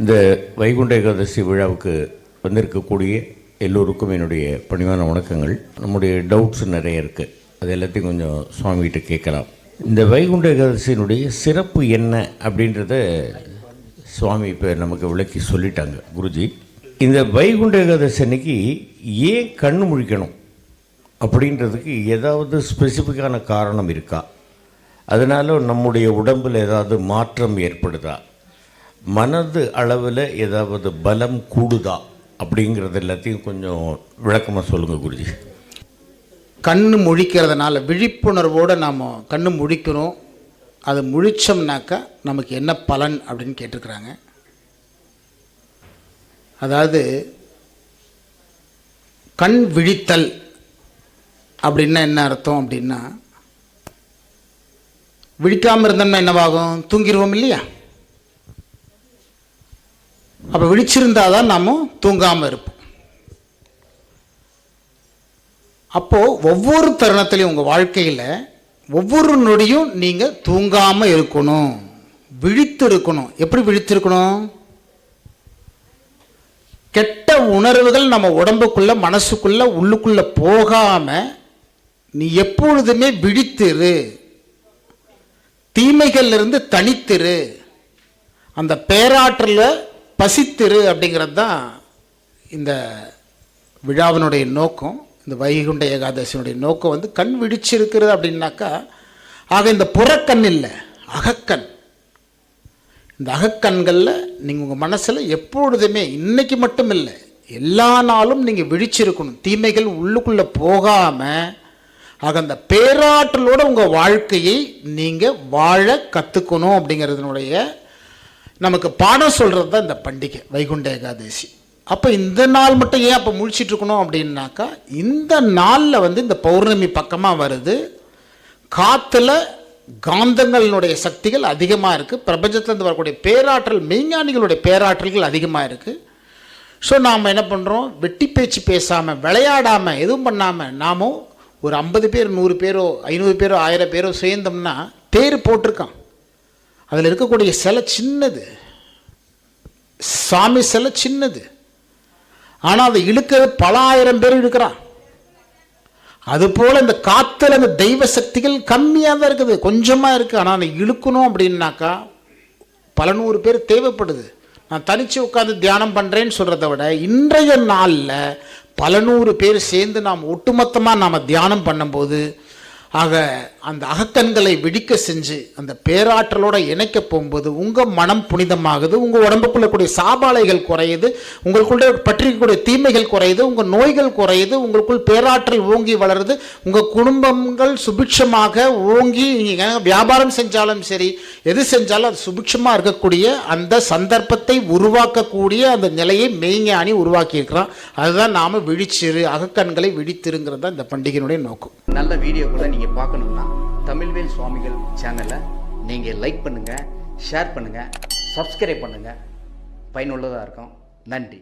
இந்த வைகுண்ட ஏகாதசி விழாவுக்கு வந்திருக்கக்கூடிய எல்லோருக்கும் என்னுடைய பணிவான வணக்கங்கள். நம்முடைய டவுட்ஸ் நிறைய இருக்குது அது எல்லாத்தையும் கொஞ்சம் சுவாமிகிட்ட கேட்கலாம். இந்த வைகுண்ட ஏகாதசியினுடைய சிறப்பு என்ன அப்படின்றத சுவாமி இப்போ நமக்கு விளக்கி சொல்லிட்டாங்க குருஜி. இந்த வைகுண்ட ஏகாதசி அன்னைக்கு ஏன் கண் முழிக்கணும்? அப்படின்றதுக்கு ஏதாவது ஸ்பெசிஃபிக்கான காரணம் இருக்கா? அதனால நம்முடைய உடம்பில் ஏதாவது மாற்றம் ஏற்படுதா? மனது அளவில் ஏதாவது பலம் கூடுதா? அப்படிங்கிறது எல்லாத்தையும் கொஞ்சம் விளக்கமாக சொல்லுங்கள் குருஜி. கண்ணு முழிக்கிறதுனால விழிப்புணர்வோடு நாம் கண்ணு முழிக்கிறோம். அது முழிச்சோம்னாக்கா நமக்கு என்ன பலன் அப்படின்னு கேட்டிருக்கிறாங்க. அதாவது கண் விழித்தல் அப்படின்னா என்ன அர்த்தம் அப்படின்னா விழிக்காமல் இருந்தோம்னா என்னவாகும்? தூங்கிடுவோம் இல்லையா? அப்போ விழிச்சிருந்தால் தான் நாம் தூங்காமல் இருப்போம். அப்போது ஒவ்வொரு தருணத்திலையும் உங்கள் வாழ்க்கையில் ஒவ்வொரு நொடியும் நீங்கள் தூங்காமல் இருக்கணும். விழித்து இருக்கணும் எப்படி விழித்து இருக்கணும் கெட்ட உணர்வுகள் நம்ம உடம்புக்குள்ளே மனசுக்குள்ளே உள்ளுக்குள்ளே போகாமல் நீ எப்பொழுதுமே விழித்திரு. தீமைகள்லேருந்து தனித்திரு. அந்த பேராற்றலை பசித்திரு அப்படிங்கிறது தான் இந்த விழாவினுடைய நோக்கம் இந்த வைகுண்ட ஏகாதசியினுடைய நோக்கம் வந்து கண் விழிச்சிருக்கிறது அப்படின்னாக்கா ஆக இந்த புறக்கண் இல்லை அகக்கண். இந்த அகக்கண்களில் நீங்கள் உங்கள் மனசில் எப்பொழுதுமே இன்றைக்கி மட்டும் இல்லை எல்லா நாளும் நீங்கள் விழிச்சிருக்கணும். தீமைகள் உள்ளுக்குள்ளே போகாமல் ஆக அந்த பேராற்றலோட உங்கள் வாழ்க்கையை நீங்கள் வாழ கற்றுக்கணும் அப்படிங்கிறதுனுடைய நமக்கு பாடம் சொல்கிறது தான் இந்த பண்டிகை வைகுண்ட ஏகாதசி. அப்போ இந்த நாள் மட்டும் ஏன் அப்போ முழிச்சிட்டு இருக்கணும் அப்படின்னாக்கா இந்த நாளில் வந்து இந்த பௌர்ணமி பக்கமாக வருது. காற்றுல காந்தங்களினுடைய சக்திகள் அதிகமாக இருக்குது பிரபஞ்சத்துலேருந்து வரக்கூடிய பேராற்றல் மெய்ஞானிகளுடைய பேராற்றல்கள் அதிகமாக இருக்குது ஸோ நாம் என்ன பண்ணுறோம் வெட்டி பேச்சு பேசாமல் விளையாடாமல் எதுவும் பண்ணாமல் நாமும் ஒரு ஐம்பது பேர் நூறு பேரோ ஐநூறு பேரோ ஆயிரம் பேரோ சேர்ந்தோம்னா தேர் போட்டிருக்கான். அதில் இருக்கக்கூடிய சிலை சின்னது. சாமி சிலை சின்னது. ஆனால் அதை இழுக்கிறது பல ஆயிரம் பேர் இழுக்கிறான். அதுபோல் இந்த காற்றுல அந்த தெய்வ சக்திகள் கம்மியாக தான் இருக்குது. கொஞ்சமாக இருக்குது ஆனால் அதை இழுக்கணும் அப்படின்னாக்கா பல நூறு பேர் தேவைப்படுது. நான் தனித்து உட்காந்து தியானம் பண்ணுறேன்னு சொல்கிறத விட இன்றைய நாளில் பல நூறு பேர் சேர்ந்து நாம் ஒட்டுமொத்தமாக நாம் தியானம் பண்ணும்போது ஆக அந்த அகக்கண்களை விழிக்க செஞ்சு அந்த பேராற்றலோட இணைக்க போகும்போது உங்கள் மனம் புனிதமாகுது உங்கள் உடம்புக்குள்ள கூடிய சாபாலைகள் குறையுது உங்களுக்குள்ள பற்றிக்கக்கூடிய தீமைகள் குறையுது உங்கள் நோய்கள் குறையுது உங்களுக்குள் பேராற்றல் ஓங்கி வளருது உங்கள் குடும்பங்கள் சுபிட்சமாக ஓங்கி நீங்கள் வியாபாரம் செஞ்சாலும் சரி எது செஞ்சாலும் அது சுபிட்சமாக இருக்கக்கூடிய அந்த சந்தர்ப்பத்தை உருவாக்கக்கூடிய அந்த நிலையை மெய்ஞானி உருவாக்கியிருக்கிறான். அதுதான் நாம் விழிச்சிரு அகக்கண்களை விழித்திருங்கிறது தான் இந்த பண்டிகையினுடைய நோக்கம். நல்ல வீடியோக்களை நீங்கள் பார்க்கணும்னா தமிழ்வேல் சுவாமிகள் சேனலை நீங்கள் லைக் பண்ணுங்கள் ஷேர் பண்ணுங்கள் சப்ஸ்கிரைப் பண்ணுங்கள் பயனுள்ளதாக இருக்கும். நன்றி.